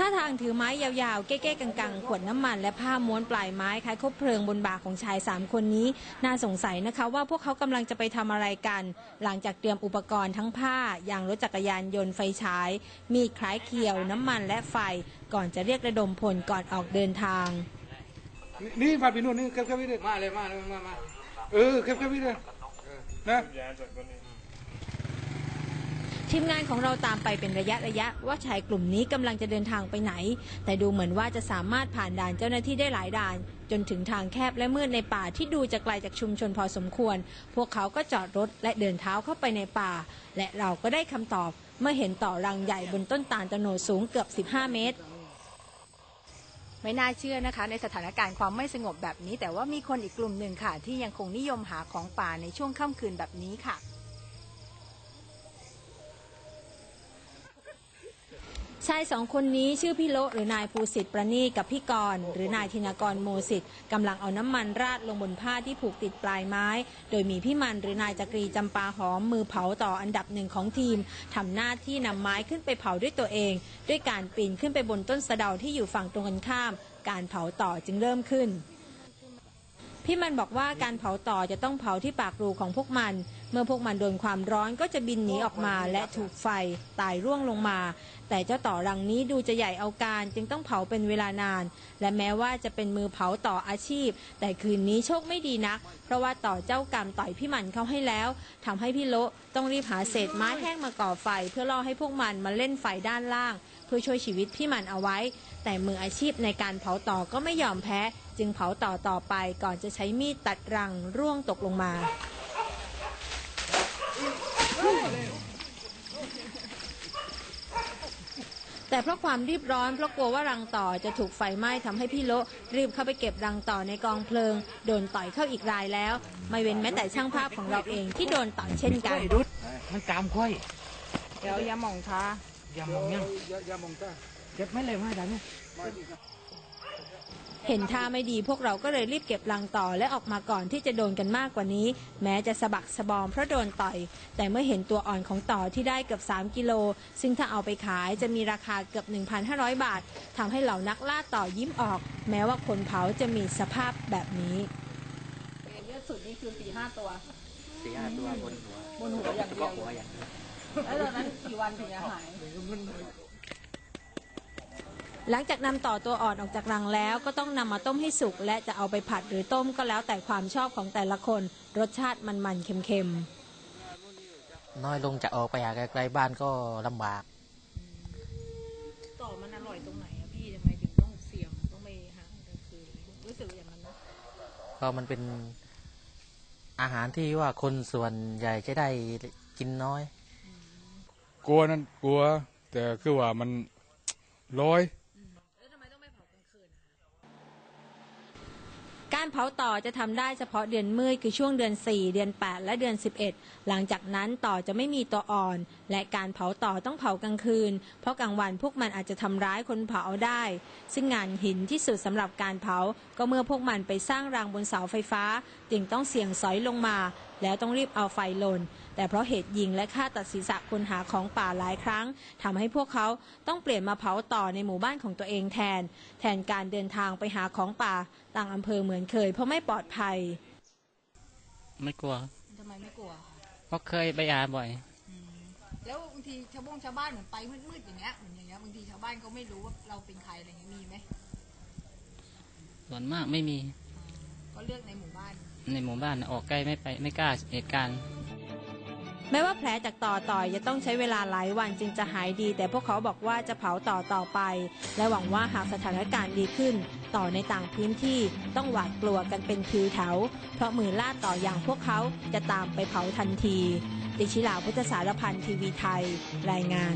ท่าทางถือไม้ยาวๆ เก้ๆกังๆ ขวดน้ำมัน และผ้าม้วนปลายไม้คล้ายคบเพลิงบนบ่าของชายสามคนนี้ น่าสงสัยนะคะว่าพวกเขากำลังจะไปทำอะไรกัน หลังจากเตรียมอุปกรณ์ทั้งผ้ายางรถจักรยานยนต์ไฟฉาย มีดคล้ายเขียว น้ำมันและไฟ ก่อนจะเรียกระดมพลก่อนออกเดินทาง นี่นี่พาไปนู่นนี่แคบๆวิดเลยมาเลยมาเลยมามาเออแคบๆวิดเลยนะ ทีมงานของเราตามไปเป็นระยะระยะว่าชายกลุ่มนี้กำลังจะเดินทางไปไหน แต่ดูเหมือนว่าจะสามารถผ่านด่านเจ้าหน้าที่ได้หลายด่าน จนถึงทางแคบและมืดในป่าที่ดูจะไกลจากชุมชนพอสมควร พวกเขาก็จอดรถและเดินเท้าเข้าไปในป่า และเราก็ได้คำตอบ เมื่อเห็นต่อรังใหญ่บนต้นตาลตะโนดสูงเกือบ 15 เมตรไม่น่าเชื่อนะคะ ในสถานการณ์ความไม่สงบแบบนี้ แต่ว่ามีคนอีกกลุ่มหนึ่งค่ะ ที่ยังคงนิยมหาของป่าในช่วงค่ำคืนแบบนี้ค่ะ ชายสองคนนี้ชื่อพี่โละหรือนายภูสิทธิ์ประณีกับพี่กรณ์หรือนายธินกรโมสิทธิ์กำลังเอาน้ำมันราดลงบนผ้าที่ผูกติดปลายไม้ โดยมีพี่มันหรือนายจักรีจำปาหอมมือเผาต่ออันดับหนึ่งของทีมทำหน้าที่นำไม้ขึ้นไปเผาด้วยตัวเอง ด้วยการปีนขึ้นไปบนต้นสะเดาที่อยู่ฝั่งตรงกันข้าม การเผาต่อจึงเริ่มขึ้น พี่มันบอกว่าการเผาต่อจะต้องเผาที่ปากรูของพวกมัน เมื่อพวกมันโดนความร้อนก็จะบินหนีออกมาและถูกไฟตายร่วงลงมา แต่เจ้าต่อรังนี้ดูจะใหญ่เอาการจึงต้องเผาเป็นเวลานาน และแม้ว่าจะเป็นมือเผาต่ออาชีพ แต่คืนนี้โชคไม่ดีนัก เพราะว่าต่อเจ้ากรรมต่อยพี่มันเขาให้แล้วทำให้พี่โละต้องรีบหาเศษไม้แห้งมาก่อไฟ เพื่อล่อให้พวกมันมาเล่นไฟด้านล่าง เพื่อช่วยชีวิตพี่มันเอาไว้ แต่มืออาชีพในการเผาต่อก็ไม่ยอมแพ้ จึงเผาต่อต่อไปก่อนจะใช้มีดตัดรังร่วงตกลงมา แต่เพราะความรีบร้อนเพราะกลัวว่ารังต่อจะถูกไฟไหม้ทำให้พี่โละรีบเข้าไปเก็บรังต่อในกองเพลิง โดนต่อยเข้าอีกรายแล้ว ไม่เว้นแม้แต่ช่างภาพของเราเองที่โดนต่อยเช่นกันรุดมันตามค่อยเดี๋ยวยาหม่องช้าอย่ามองยังอย่าอย่ามองตาเจ็บไม่เลยมาดันเนี่ย เห็นท่าไม่ดีพวกเราก็เลยรีบเก็บรังต่อและออกมาก่อนที่จะโดนกันมากกว่านี้ แม้จะสะบักสะบอมเพราะโดนต่อย แต่เมื่อเห็นตัวอ่อนของต่อที่ได้เกือบ 3 กิโล ซึ่งถ้าเอาไปขายจะมีราคาเกือบ 1,500 บาททำให้เหล่านักล่าต่อยิ้มออก แม้ว่าคนเผาจะมีสภาพแบบนี้เยอะสุดนี่คือสี่ห้าตัวสี่ห้าตัวบนหัวบนหัวอย่างเดีก็ยวหัวอย่างเดียวแล้วตอนนั้นกี่วันถึงจะหาย หลังจากนำต่อตัวอ่อนออกจากรังแล้วก็ต้องนำมาต้มให้สุก และจะเอาไปผัดหรือต้มก็แล้วแต่ความชอบของแต่ละคน รสชาติมันๆเค็มๆ น้อยลงจะออกไปหาไกลๆบ้านก็ลำบาก ต่อมันอร่อยตรงไหนอะพี่ทำไมถึงต้องเสี่ยงต้องไปหากลางคืนรู้สึกอย่างนั้นนะก็มันเป็นอาหารที่ว่าคนส่วนใหญ่จะได้กินน้อย กลัวนั่นกลัว แต่คือว่ามันร้อยารเผาต่อจะทำได้เฉพาะเดือนมืดคือช่วงเดือน 4 เดือน 8 และเดือน 11 หลังจากนั้นต่อจะไม่มีตัวอ่อน และการเผาต่อต้องเผากลางคืน เพราะกลางวันพวกมันอาจจะทำร้ายคนเผาได้ ซึ่งงานหินที่สุดสำหรับการเผา ก็เมื่อพวกมันไปสร้างรางบนเสาไฟฟ้า จึงต้องเสี่ยงสอยลงมา แล้วต้องรีบเอาไฟลน แต่เพราะเหตุยิงและฆ่าตัดศีรษะคนหาของป่าหลายครั้งทำให้พวกเขาต้องเปลี่ยนมาเผาต่อในหมู่บ้านของตัวเองแทน แทนการเดินทางไปหาของป่าต่างอำเภอเหมือนเคย เพราะไม่ปลอดภัย ไม่กลัวทำไมไม่กลัวเพราะเคยไปอาบ่อยแล้วบางทีชาวบ้งชาวบ้านเหมือนไปมืดๆอย่างเงี้ยเหมือนอย่างเงี้ยบางทีชาวบ้านก็ไม่รู้ว่าเราเป็นใครอะไรเงี้ยมีไหมส่วนมากไม่มี ก็เลือกในหมู่บ้าน ในหมู่บ้านออกใกล้ไม่ไปไม่กล้าเหตุการณ์แม้ว่าแผลจากต่อต่อยจะต้องใช้เวลาหลายวันจึงจะหายดี แต่พวกเขาบอกว่าจะเผาต่อต่อไป และหวังว่าหากสถานการณ์ดีขึ้น ต่อในต่างพื้นที่ต้องหวาดกลัวกันเป็นคิวแถวเพราะมือล่าต่ออย่างพวกเขาจะตามไปเผาทันทีดิชิลาพุทธสารพันธ์ทีวีไทย รายงาน